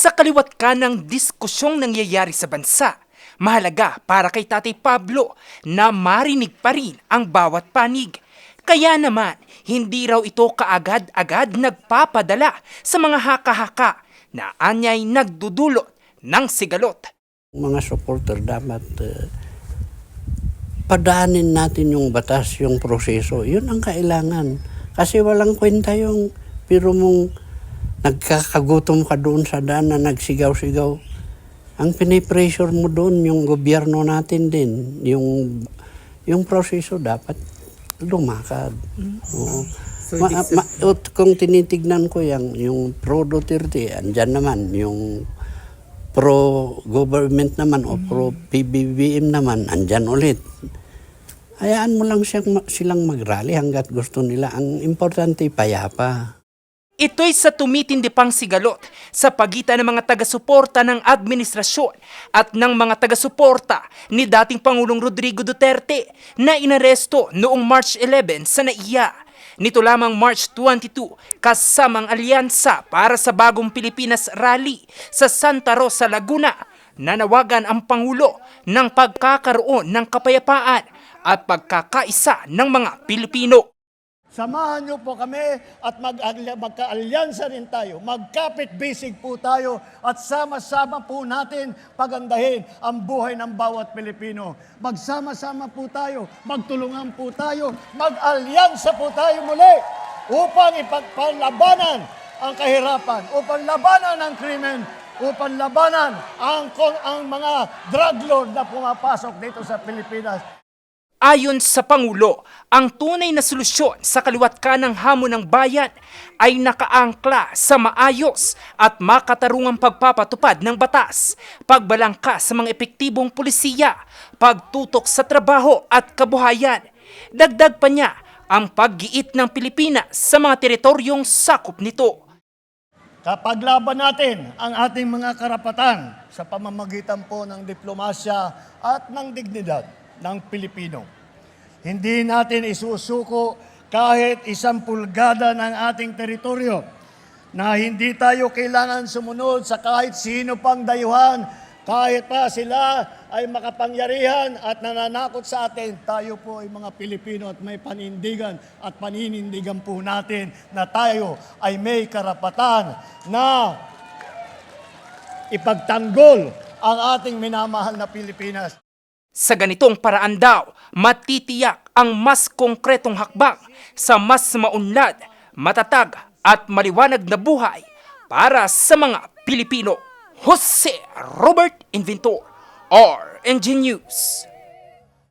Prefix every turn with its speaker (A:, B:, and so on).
A: Sa kaliwat ka ng diskusyong nangyayari sa bansa, mahalaga para kay Tatay Pablo na marinig pa rin ang bawat panig. Kaya naman, hindi raw ito kaagad-agad nagpapadala sa mga haka-haka na anyay nagdudulot ng sigalot.
B: mga supporter dapat uh, padaanin natin yung batas, yung proseso. Yun ang kailangan. Kasi walang kwenta yung pero mong nagkakagutom ka doon sa daan na nagsigaw-sigaw. Ang pinipressure mo doon, yung gobyerno natin din, yung, yung proseso dapat lumakad. Oo. Ma- ma- ut- kung tinitignan ko yan, yung pro Duterte, andyan naman, yung pro-government naman o pro-PBBM naman, andyan ulit. Hayaan mo lang siyang, silang mag-rally hanggat gusto nila. Ang importante, payapa.
A: Ito'y sa tumitindi pang sigalot sa pagitan ng mga taga-suporta ng administrasyon at ng mga taga-suporta ni dating Pangulong Rodrigo Duterte na inaresto noong March 11 sa NAIA. Nito lamang March 22 kasamang alyansa para sa bagong Pilipinas Rally sa Santa Rosa, Laguna nanawagan ang Pangulo ng pagkakaroon ng kapayapaan at pagkakaisa ng mga Pilipino.
C: Samahan niyo po kami at mag magkaalyansa rin tayo. Magkapit bisig po tayo at sama-sama po natin pagandahin ang buhay ng bawat Pilipino. Magsama-sama po tayo, magtulungan po tayo, mag-alyansa po tayo muli upang ipagpalabanan ang kahirapan, upang labanan ang krimen, upang labanan ang, ang mga drug lord na pumapasok dito sa Pilipinas.
A: Ayon sa Pangulo, ang tunay na solusyon sa kaliwat ka ng hamon ng bayan ay nakaangkla sa maayos at makatarungang pagpapatupad ng batas, pagbalangka sa mga epektibong pulisiya, pagtutok sa trabaho at kabuhayan. Dagdag pa niya ang paggiit ng Pilipinas sa mga teritoryong sakop nito.
C: Kapag laban natin ang ating mga karapatan sa pamamagitan po ng diplomasya at ng dignidad ng Pilipino. Hindi natin isusuko kahit isang pulgada ng ating teritoryo na hindi tayo kailangan sumunod sa kahit sino pang dayuhan, kahit pa sila ay makapangyarihan at nananakot sa atin, tayo po ay mga Pilipino at may panindigan at paninindigan po natin na tayo ay may karapatan na ipagtanggol ang ating minamahal na Pilipinas.
A: Sa ganitong paraan daw, matitiyak ang mas konkretong hakbang sa mas maunlad, matatag at maliwanag na buhay para sa mga Pilipino. Jose Robert Inventor, RNG News.